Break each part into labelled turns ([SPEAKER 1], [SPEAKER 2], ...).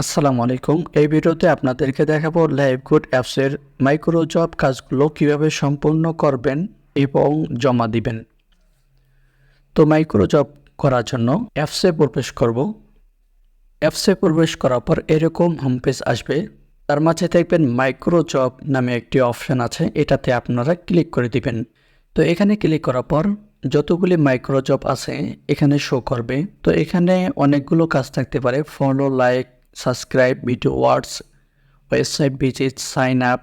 [SPEAKER 1] আসসালামু আলাইকুম। এই ভিডিওতে আপনাদেরকে দেখাবো লাইভগুড অ্যাপসের মাইক্রো জব কাজগুলো কীভাবে সম্পূর্ণ করবেন এবং জমা দিবেন। তো মাইক্রো জব করার জন্য অ্যাপসে প্রবেশ করব। অ্যাপসে প্রবেশ করার পর এরকম হোম পেজ আসবে। তার মাঝে দেখবেন মাইক্রো জব নামে একটি অপশন আছে। এটাতে আপনারা ক্লিক করে দিবেন। তো এখানে ক্লিক করার পর যতগুলি মাইক্রো জব আছে এখানে শো করবে। তো এখানে অনেকগুলো কাজ থাকতে পারে। Follow like subscribe video words website visit sign up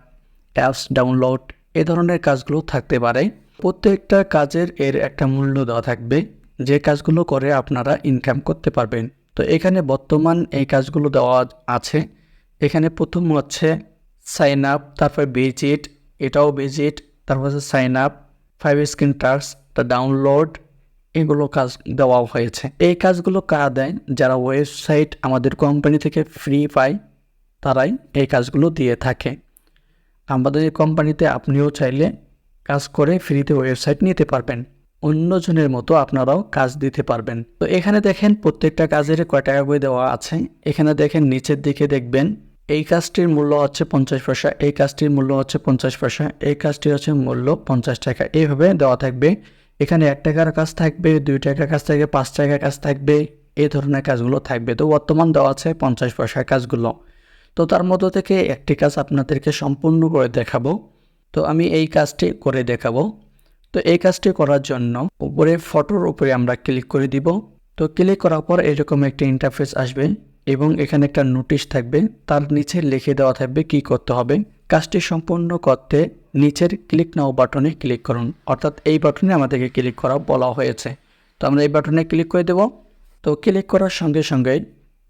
[SPEAKER 1] apps download এ ধরনের কাজগুলো থাকতে পারে। প্রত্যেকটা কাজের এর একটা মূল্য দেওয়া থাকবে। যে কাজগুলো করে আপনারা ইনকাম করতে পারবেন। তো এখানে বর্তমান এই কাজগুলো দেওয়া আছে। এখানে প্রথম হচ্ছে সাইন আপ তারপর ভিজিট এটাও ভিজিট তারপর হচ্ছে sign up five screen task তা ডাউনলোড এগুলো কাজ দেওয়া হয়েছে। এই কাজগুলো কারা দেয় যারা ওয়েবসাইট আমাদের কোম্পানি থেকে ফ্রি পায়, তারাই এই কাজগুলো দিয়ে থাকে। আমাদের কোম্পানিতে আপনিও চাইলে কাজ করে ফ্রিতে ওয়েবসাইট নিতে পারবেন। অন্যজনের মতো আপনারাও কাজ দিতে পারবেন। তো এখানে দেখেন প্রত্যেকটা কাজের কয় টাকা করে দেওয়া আছে। এখানে দেখেন নিচের দিকে দেখবেন, এই কাজটির মূল্য হচ্ছে পঞ্চাশ পয়সা, এই কাজটির মূল্য হচ্ছে পঞ্চাশ পয়সা, এই কাজটি হচ্ছে মূল্য পঞ্চাশ টাকা। এইভাবে দেওয়া থাকবে। এখানে এক টাকার কাজ থাকবে, দুই টাকার কাজ থাকবে, পাঁচ টাকার কাজ থাকবে, এই ধরনের কাজগুলো থাকবে। তো বর্তমান দেওয়া আছে পঞ্চাশ পয়সার কাজগুলো। তো তার মধ্যে থেকে একটি কাজ আপনাদেরকে সম্পূর্ণ করে দেখাবো। তো আমি এই কাজটি করে দেখাবো। তো এই কাজটি করার জন্য উপরে ফটোর উপরে আমরা ক্লিক করে দিব। তো ক্লিক করার পর এরকম একটা ইন্টারফেস আসবে এবং এখানে একটা নোটিশ থাকবে। তার নিচে লিখে দেওয়া থাকবে কি করতে হবে। কাজটি সম্পূর্ণ করতে নিচের ক্লিক নাও বাটনে ক্লিক করুন। অর্থাৎ এই বাটনে আমাদেরকে ক্লিক করা বলা হয়েছে। তো আমরা এই বাটনে ক্লিক করে দেব। তো ক্লিক করার সঙ্গে সঙ্গে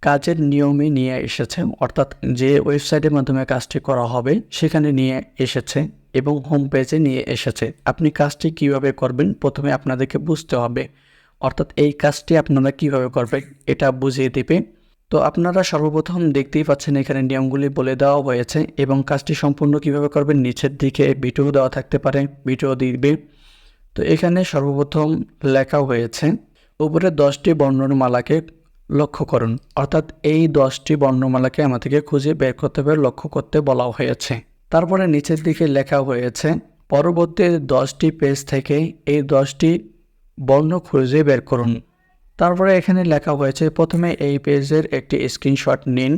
[SPEAKER 1] কাজের নিয়মে নিয়ে এসেছে। অর্থাৎ যে ওয়েবসাইটের মাধ্যমে কাজটি করা হবে, সেখানে নিয়ে এসেছে এবং হোম পেজে নিয়ে এসেছে। আপনি কাজটি কীভাবে করবেন? প্রথমে আপনাদেরকে বুঝতে হবে। অর্থাৎ এই কাজটি আপনারা কীভাবে করবেন? এটা বুঝিয়ে দেবে। তো আপনারা সর্বপ্রথম দেখতেই পাচ্ছেন এখানে নিয়মগুলি বলে দেওয়া হয়েছে এবং কাজটি সম্পূর্ণ কীভাবে করবেন নিচের দিকে ভিডিও দেওয়া থাকতে পারে ভিডিও দিবে। তো এখানে সর্বপ্রথম লেখা হয়েছে, উপরে দশটি বর্ণমালাকে লক্ষ্য করুন। অর্থাৎ এই দশটি বর্ণমালাকে আমাদেরকে খুঁজে বের করতে হবে, লক্ষ্য করতে বলা হয়েছে। তারপরে নিচের দিকে লেখা হয়েছে, পরবর্তী দশটি পেজ থেকে এই দশটি বর্ণ খুঁজে বের করুন। তারপরে এখানে লেখা হয়েছে, প্রথমে এই পেজের একটি স্ক্রিনশট নিন।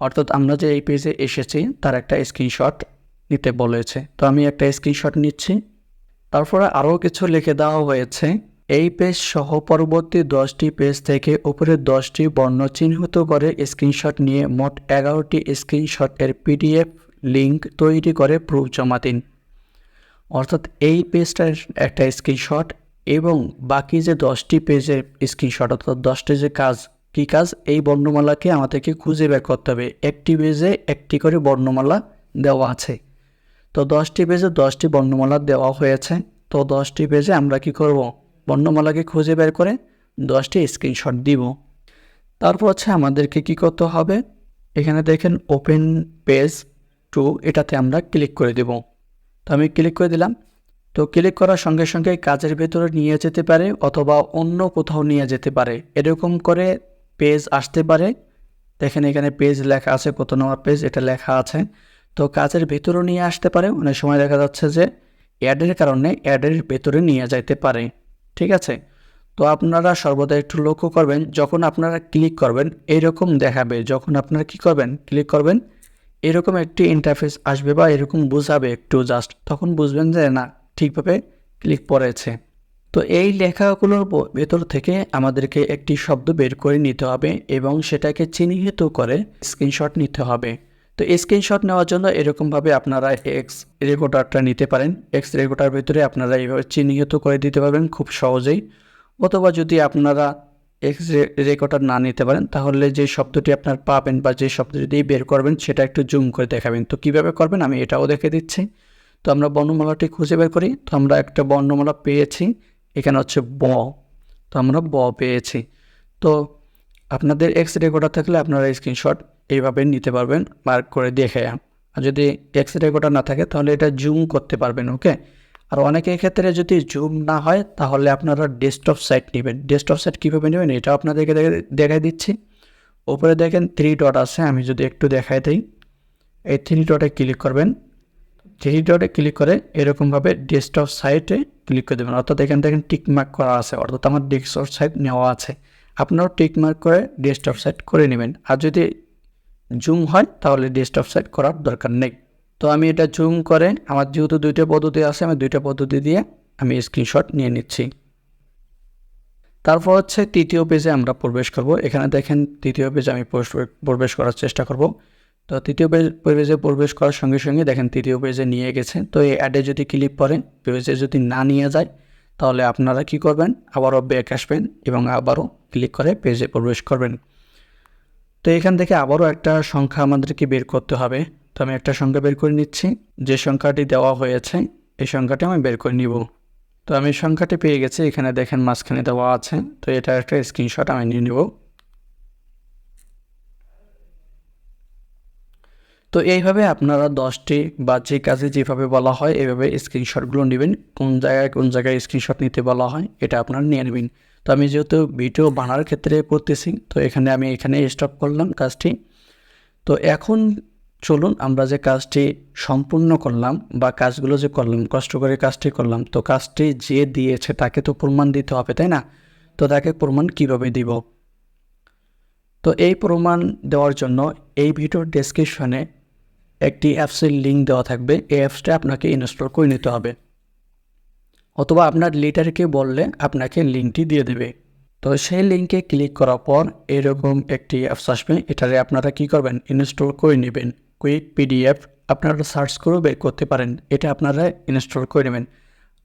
[SPEAKER 1] অর্থাৎ আমরা যে এই পেজে এসেছি, তার একটা স্ক্রিনশট নিতে বলেছে। তো আমি একটা স্ক্রিনশট নিচ্ছি। তারপরে আরও কিছু লিখে দেওয়া হয়েছে, এই পেজ সহ পরবর্তী দশটি পেজ থেকে উপরে দশটি বর্ণ চিহ্নিত করে স্ক্রিনশট নিয়ে মোট এগারোটি স্ক্রিনশটের পিডিএফ লিঙ্ক তৈরি করে প্রুফ জমা দিন। অর্থাৎ এই পেজটার একটা স্ক্রিনশট এবং বাকি যে দশটি পেজের স্ক্রিনশট অর্থাৎ দশটি যে কাজ, কী কাজ? এই বর্ণমালাকে আমাদেরকে খুঁজে বের করতে হবে। একটি পেজে একটি করে বর্ণমালা দেওয়া আছে। তো দশটি পেজে দশটি বর্ণমালা দেওয়া হয়েছে। তো দশটি পেজে আমরা কি করব? বর্ণমালাকে খুঁজে বের করে দশটি স্ক্রিনশট দিব। তারপর হচ্ছে আমাদেরকে কি করতে হবে? এখানে দেখেন ওপেন পেজ টু এটাতে আমরা ক্লিক করে দেব। তো আমি ক্লিক করে দিলাম। তো ক্লিক করার সঙ্গে সঙ্গে কাজের ভেতরে নিয়ে যেতে পারে অথবা অন্য কোথাও নিয়ে যেতে পারে। এরকম করে পেজ আসতে পারে। দেখেন এখানে পেজ লেখা আছে, কত নম্বর পেজ, এটা লেখা আছে। তো কাজের ভেতরেও নিয়ে আসতে পারে। অনেক সময় দেখা যাচ্ছে যে অ্যাডের কারণে অ্যাডের ভেতরে নিয়ে যাইতে পারে। ঠিক আছে? তো আপনারা সর্বদা একটু লক্ষ্য করবেন, যখন আপনারা ক্লিক করবেন, এরকম দেখাবে। যখন আপনারা কি করবেন, ক্লিক করবেন, এরকম একটি ইন্টারফেস আসবে বা এরকম বুঝাবে একটু জাস্ট তখন বুঝবেন যে না ঠিকভাবে ক্লিক পড়েছে। তো এই লেখাগুলোর ভেতর থেকে আমাদেরকে একটি শব্দ বের করে নিতে হবে এবং সেটাকে চিহ্নিত করে স্ক্রিনশট নিতে হবে। তো স্ক্রিনশট নেওয়ার জন্য এরকমভাবে আপনারা এক্স রেকর্ডারটা নিতে পারেন। এক্স রেকর্ডার ভেতরে আপনারা এইভাবে চিহ্নিত করে দিতে পারবেন খুব সহজেই। অথবা যদি আপনারা এক্স রেকর্ডার না নিতে পারেন, তাহলে যে শব্দটি আপনার পাবেন বা যে শব্দটি দিয়ে বের করবেন, সেটা একটু জুম করে দেখাবেন। তো কীভাবে করবেন আমি এটাও দেখে দিচ্ছি। তো আমরা বর্ণমালাটি খুঁজে বের করি। তো আমরা একটা বর্ণমালা পেয়েছি, এখানে হচ্ছে ব। তো আমরা ব পেয়েছি। তো আপনাদের এক্স রেকর্ডার থাকলে আপনারা স্ক্রিনশট এইভাবে নিতে পারবেন মার্ক করে দেখে। আর যদি এক্স রেকর্ডার না থাকে, তাহলে এটা জুম করতে পারবেন ওকে আর অনেকের ক্ষেত্রে যদি জুম না হয়, তাহলে আপনারা ডেস্কটপ সাইট নেবেন। ডেস্কটপ সাইট কীভাবে নেবেন, এটাও আপনাদেরকে দেখে- দেখাই দিচ্ছি। উপরে দেখেন থ্রি ডট আছে, আমি যদি একটু দেখাই দিই। এই থ্রি ডটে ক্লিক করবেন। থ্রি ডটে ক্লিক করে এরকমভাবে ডেস্কটপ সাইটে ক্লিক করে দেবেন। অর্থাৎ এখানে দেখেন টিকমার্ক করা আছে। অর্থাৎ আমার ডেস্কটপ সাইট নেওয়া আছে। আপনারাও টিকমার্ক করে ডেস্কটপ সাইট করে নেবেন। আর যদি জুম হয়, তাহলে ডেস্কটপ সাইট করার দরকার নেই। তো আমি এটা জুম করে, আমার যেহেতু দুইটা পদ্ধতি আছে, আমি দুইটা পদ্ধতি দিয়ে আমি স্ক্রিনশট নিয়ে নিচ্ছি। তারপর হচ্ছে তৃতীয় পেজে আমরা প্রবেশ করব। এখানে দেখেন তৃতীয় পেজে আমি প্রবেশ করার চেষ্টা করব। তো তৃতীয় পেজ প্রবেশ করার সঙ্গে সঙ্গে দেখেন তৃতীয় পেজে নিয়ে গেছে। তো এই অ্যাডে যদি ক্লিক করেন পেজে যদি না নিয়ে যায়, তাহলে আপনারা কি করবেন? আবারও ব্যাক আসবেন এবং আবারও ক্লিক করে পেজে প্রবেশ করবেন। তো এখান থেকে আবারও একটা সংখ্যা আমাদেরকে বের করতে হবে। তো আমি একটা সংখ্যা বের করে নিচ্ছি। যে সংখ্যাটি দেওয়া হয়েছে, এই সংখ্যাটি আমি বের করে নিব। তো আমি সংখ্যাটি পেয়ে গেছি। এখানে দেখেন মাঝখানে দেওয়া আছে। তো এটা একটা স্ক্রিনশট আমি নিয়ে নেব। তো এইভাবে আপনারা দশটি বা যে কাজে যেভাবে বলা হয় এইভাবে স্ক্রিনশটগুলো নেবেন। কোন জায়গায় কোন জায়গায় স্ক্রিনশট নিতে বলা হয়, এটা আপনারা নিয়ে নেবেন। তো আমি যেহেতু ভিডিও বানার ক্ষেত্রে করতেছি, তো এখানে আমি এখানে স্টপ করলাম কাজটি। তো এখন চলুন আমরা যে কাজটি সম্পূর্ণ করলাম বা কাজগুলো যে করলাম, কষ্ট করে কাজটি করলাম, তো কাজটি যে দিয়েছে তাকে তো প্রমাণ দিতে হবে, তাই না? তো তাকে প্রমাণ কীভাবে দিব? তো এই প্রমাণ দেওয়ার জন্য এই ভিডিওর ডেসক্রিপশনে একটি অ্যাপসের লিঙ্ক দেওয়া থাকবে। এই অ্যাপসটা আপনাকে ইনস্টল করে নিতে হবে। অথবা আপনার লিডারকে বললে আপনাকে লিঙ্কটি দিয়ে দেবে। তো সেই লিঙ্কে ক্লিক করার পর এরকম একটি অ্যাপস আসবে। এটারে আপনারা কি করবেন? ইনস্টল করে নেবেন। কুইক পিডিএফ আপনারা সার্চ করেও বের করতে পারেন। এটা আপনারা ইনস্টল করে নেবেন।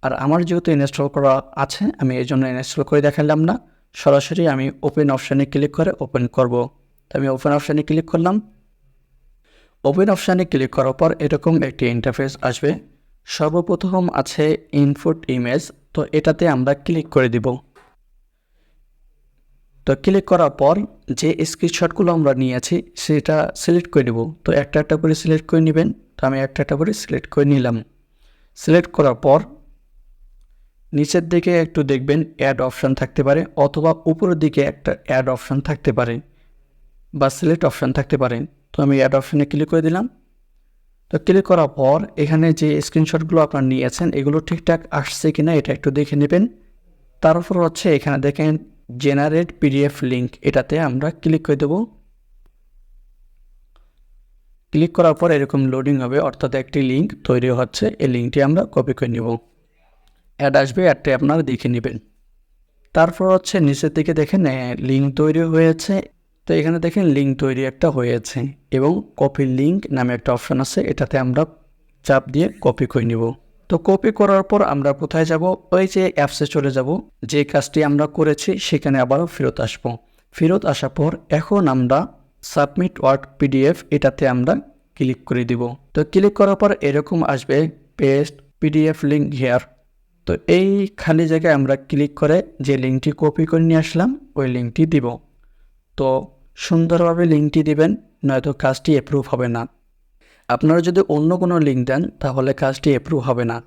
[SPEAKER 1] আর আমার যেহেতু ইনস্টল করা আছে, আমি এই জন্য ইনস্টল করে দেখালাম না। সরাসরি আমি ওপেন অপশানে ক্লিক করে ওপেন করব। তো আমি ওপেন অপশানে ক্লিক করলাম। ওপেন অপশানে ক্লিক করার পর এরকম একটি ইন্টারফেস আসবে। সর্বপ্রথম আছে ইনপুট ইমেজ তো এটাতে আমরা ক্লিক করে দিব। তো ক্লিক করার পর যে স্ক্রিনশটগুলো আমরা নিয়েছি, সেটা সিলেক্ট করে নেব। তো একটা একটা করে সিলেক্ট করে নেবেন, তো আমি একটা একটা করে সিলেক্ট করে নিলাম। সিলেক্ট করার পর নিচের দিকে একটু দেখবেন অ্যাড অপশান থাকতে পারে, অথবা উপরের দিকে একটা অ্যাড অপশান থাকতে পারে, বা সিলেক্ট অপশান থাকতে পারে। তো আমি অ্যাড অপশানে ক্লিক করে দিলাম। তো ক্লিক করার পর এখানে যে স্ক্রিনশটগুলো আপনার নিয়েছেন, এগুলো ঠিকঠাক আসছে কিনা এটা একটু দেখে নেবেন। তারপর হচ্ছে এখানে দেখেন জেনারেট পিডিএফ লিঙ্ক এটাতে আমরা ক্লিক করে দেবো। ক্লিক করার পর এরকম লোডিং হবে, অর্থাৎ একটি লিঙ্ক তৈরি হচ্ছে, এই লিঙ্কটি আমরা কপি করে নেব। অ্যাড আসবে অ্যাডটি আপনারা দেখে নেবেন। তারপর হচ্ছে নিচের দিকে দেখেন লিঙ্ক তৈরি হয়েছে তো এখানে দেখেন লিঙ্ক তৈরি একটা হয়েছে এবং কপি লিঙ্ক নামে একটা অপশান আছে, এটাতে আমরা চাপ দিয়ে কপি করে নিব। তো কপি করার পর আমরা কোথায় যাব? ওই যে অ্যাপসে চলে যাব, যে কাজটি আমরা করেছি সেখানে আবারও ফেরত আসব। ফেরত আসার পর এখন আমরা সাবমিট ওয়ার্ড পিডিএফ এটাতে আমরা ক্লিক করে দিব। তো ক্লিক করার পর এরকম আসবে পেস্ট পিডিএফ লিঙ্ক হেয়ার তো এই খালি জায়গায় আমরা ক্লিক করে যে লিঙ্কটি কপি করে নিয়ে আসলাম, ওই লিঙ্কটি দিব। তো সুন্দরভাবে লিঙ্কটি দিবেন, নয়তো কাজটি অ্যাপ্রুভ হবে না। আপনারা যদি অন্য কোনো লিঙ্ক দেন, তাহলে কাজটি অ্যাপ্রুভ হবে না।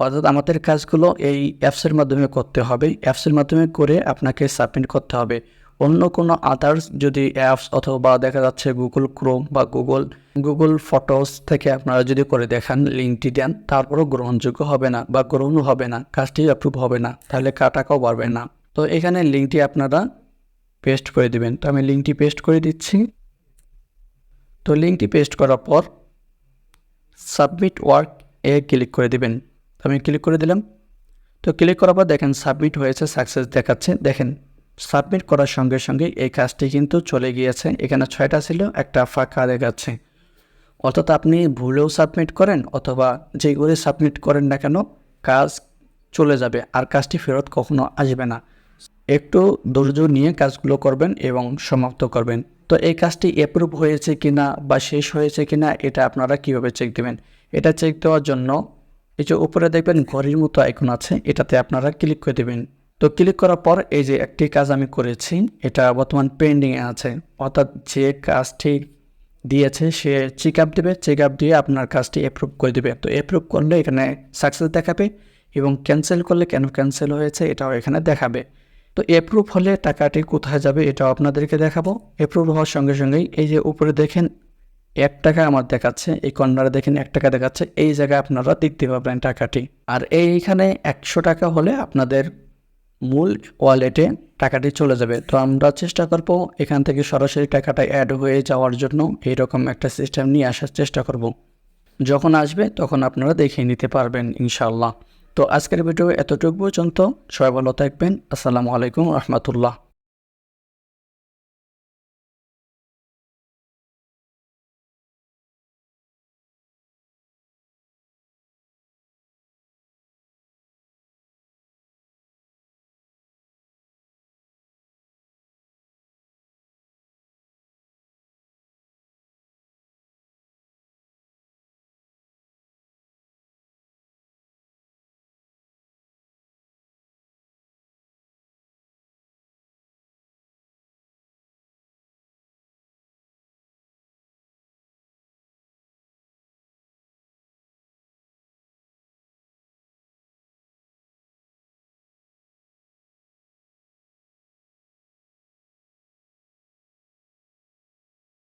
[SPEAKER 1] অর্থাৎ আমাদের কাজগুলো এই অ্যাপসের মাধ্যমে করতে হবে। অ্যাপসের মাধ্যমে করে আপনাকে সাবমিট করতে হবে। অন্য কোনো আদার্স যদি অ্যাপস অথবা দেখা যাচ্ছে গুগল ক্রোম বা গুগল গুগল ফটোস থেকে আপনারা যদি করে দেখান, লিঙ্কটি দেন, তারপরও গ্রহণযোগ্য হবে না বা গ্রহণও হবে না, কাজটি অ্যাপ্রুভ হবে না, তাহলে টাকাও বাড়বে না। তো এখানে লিঙ্কটি আপনারা পেস্ট করে দিবেন। তো আমি লিঙ্কটি পেস্ট করে দিচ্ছি। তো লিঙ্কটি পেস্ট করার পর সাবমিট ওয়ার্ক এ ক্লিক করে দিবেন। আমি ক্লিক করে দিলাম। তো ক্লিক করার পর দেখেন সাবমিট হয়েছে সাকসেস দেখাচ্ছে। দেখেন সাবমিট করার সঙ্গে সঙ্গে এই কাজটি কিন্তু চলে গিয়েছে। এখানে ছয়টা ছিল, একটা ফাঁকা দেখাচ্ছে। অর্থাৎ আপনি ভুলেও সাবমিট করেন অথবা যেগুলি সাবমিট করেন না কেন, কাজ চলে যাবে। আর কাজটি ফেরত কখনো আসবে না। একটু ধৈর্য নিয়ে কাজগুলো করবেন এবং সমাপ্ত করবেন। তো এই কাজটি অ্যাপ্রুভ হয়েছে কিনা বা শেষ হয়েছে কিনা এটা আপনারা কীভাবে চেক দেবেন? এটা চেক দেওয়ার জন্য এই যে উপরে দেখবেন ঘড়ির মতো আইকন আছে, এটাতে আপনারা ক্লিক করে দেবেন। তো ক্লিক করার পর এই যে একটি কাজ আমি করেছি, এটা বর্তমান পেন্ডিংয়ে আছে। অর্থাৎ যে কাজটি দিয়েছে সে চেক আপ দেবে চেক আপ দিয়ে আপনার কাজটি অ্যাপ্রুভ করে দেবে। তো অ্যাপ্রুভ করলে এখানে সাকসেস দেখাবে এবং ক্যান্সেল করলে কেন ক্যান্সেল হয়েছে এটাও এখানে দেখাবে। তো অ্যাপ্রুভ হলে টাকাটি কোথায় যাবে এটাও আপনাদেরকে দেখাবো। অ্যাপ্রুভ হওয়ার সঙ্গে সঙ্গেই এই যে উপরে দেখেন, এক টাকা আমার দেখাচ্ছে, এই কর্নারে দেখেন এক টাকা দেখাচ্ছে, এই জায়গায় আপনারা দেখতে পাবেন টাকাটি। আর এইখানে একশো টাকা হলে আপনাদের মূল ওয়ালেটে টাকাটি চলে যাবে। তো আমরা চেষ্টা করব এখান থেকে সরাসরি টাকাটা অ্যাড হয়ে যাওয়ার জন্য এইরকম একটা সিস্টেম নিয়ে আসার চেষ্টা করব। যখন আসবে তখন আপনারা দেখে নিতে পারবেন ইনশাল্লাহ তো আজকের ভিডিও এতটুকু পর্যন্ত। সবাই ভালো থাকবেন। আসসালামু আলাইকুম রহমতুল্লাহ।